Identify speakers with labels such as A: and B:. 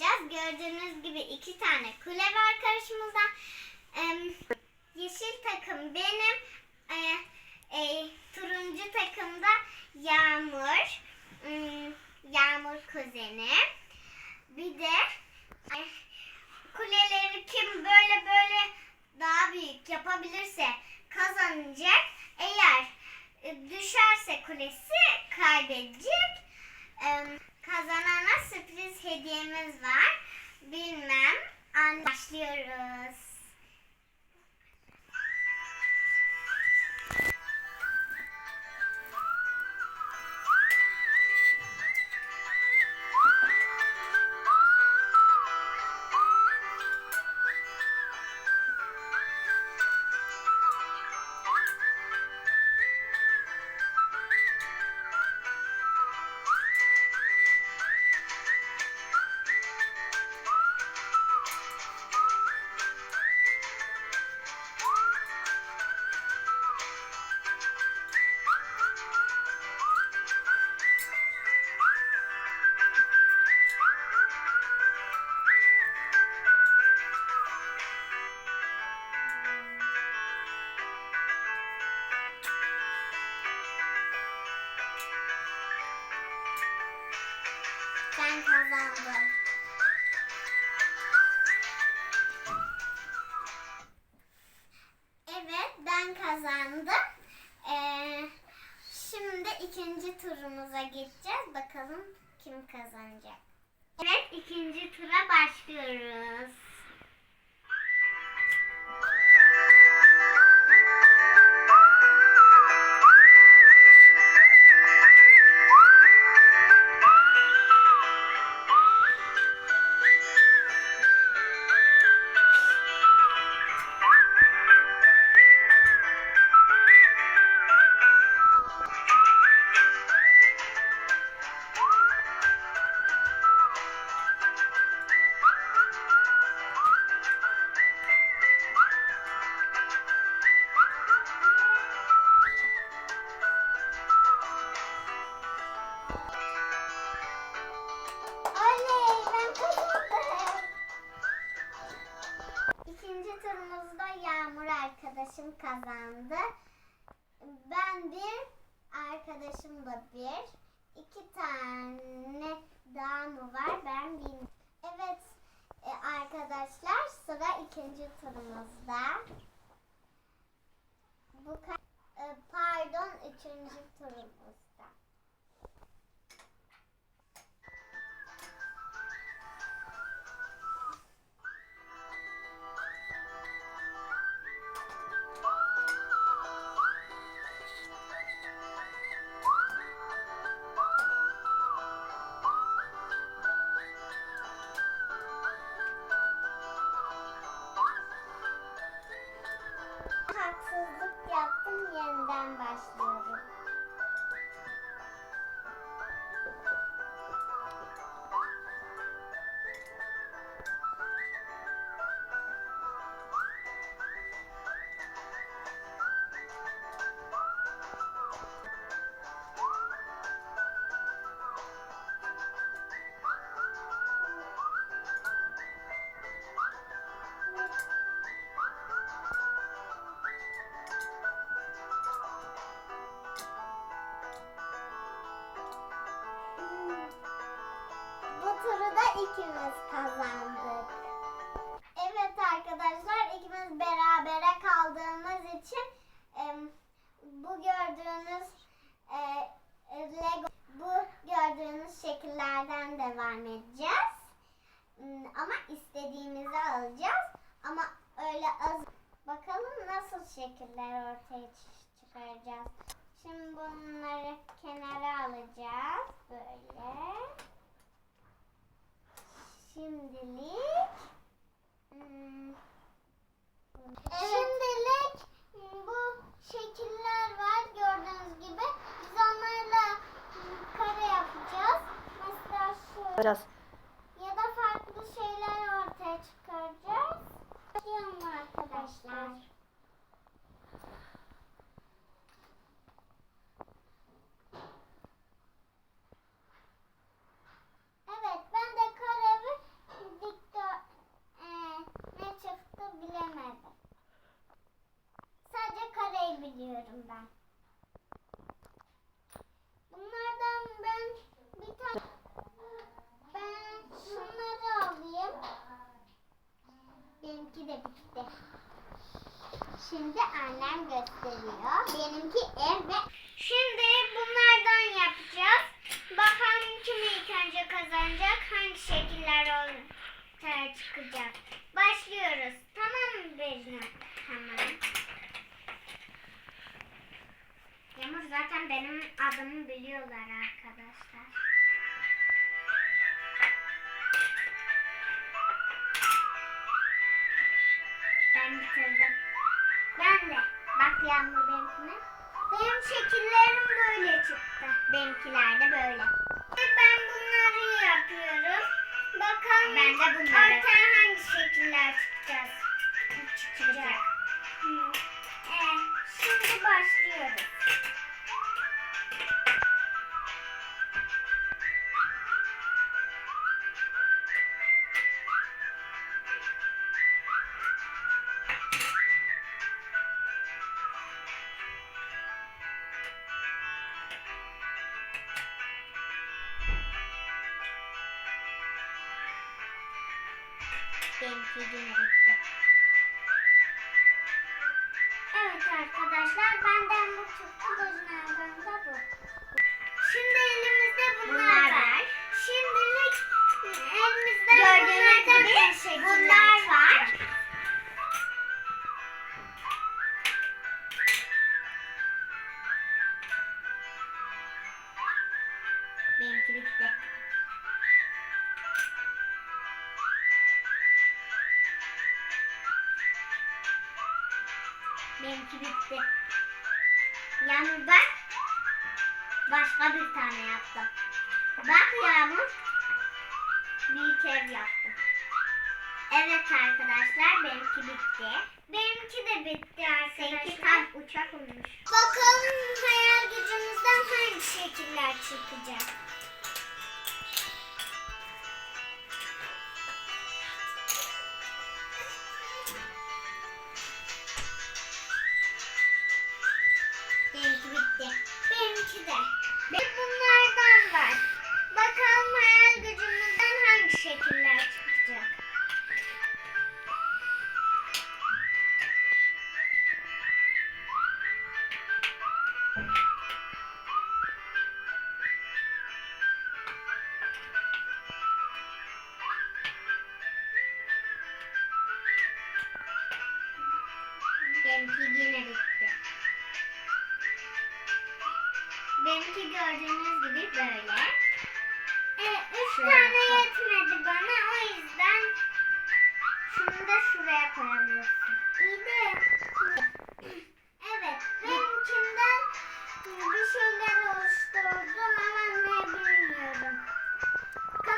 A: yapacağız. Gördüğünüz gibi iki tane kule var karşımızda. Yeşil takım benim. E, e, turuncu takımda Yağmur. Hmm, Yağmur kuzeni. Bir de kuleleri kim böyle böyle daha büyük yapabilirse kazanacak. Eğer düşerse kulesi kaybedecek. Em, Kazanana sürpriz hediyemiz var. Bilmem. An başlıyoruz. Ben kazandım. Evet ben kazandım. Ee, şimdi ikinci turumuza geçeceğiz. Bakalım kim kazanacak. Evet ikinci tura başlıyoruz. Turumuzda Yağmur arkadaşım kazandı. Ben bir, arkadaşım da bir. İki tane daha mı var ben bilmiyorum. Evet e, arkadaşlar sıra ikinci turumuzda. Bu e, pardon üçüncü turumuzda. Yaptım yeniden ikimiz kazandık. Evet arkadaşlar ikimiz berabere kaldığımız için em, bu gördüğünüz e, e, Lego bu gördüğünüz şekillerden devam edeceğiz. Hmm, Ama istediğimizi alacağız. Ama öyle az bakalım nasıl şekiller ortaya çı- çıkaracağız. Şimdi bunları abrazo. Şimdi annem gösteriyor. Benimki ev ve... Şimdi bunlardan yapacağız. Bakalım kim ilk önce kazanacak, hangi şekiller ortaya çıkacak. Başlıyoruz. Tamam mı Bezna? Tamam. Yağmur zaten benim adımı biliyorlar arkadaşlar. Ben bitirdim. Ben de. Bak Yağmur benimkine. Benim şekillerim böyle çıktı. Benimkiler de böyle. Ben bunları yapıyorum. Bakalım ben de bunları. ortaya hangi şekiller çıkacağız? Çıkacak. Hı. Ee, şimdi başlıyoruz. Benimki yine bitti. Evet arkadaşlar benden bu çıktı. Gözlerden de bu. Şimdi elimizde bunlar,
B: Bunlar
A: var. Şimdilik elimizde bunlardan
B: gibi bunlar var. Benimki bitti. Benimki bitti. Yağmur bak. Başka bir tane yaptım. Bak Yağmur. Büyük ev yaptım. Evet arkadaşlar benimki bitti.
A: Benimki de bitti
B: Seninki
A: arkadaşlar.
B: tam uçak olmuş.
A: Bakalım hayal gücümüzden hangi şekiller çıkacak.
B: gördüğünüz gibi böyle.
A: Evet, üç
B: Şöyle
A: tane
B: koy.
A: yetmedi bana o yüzden
B: şunu da şuraya koyabilirsin. İyi de evet benimkinden bir şeyler oluşturdu.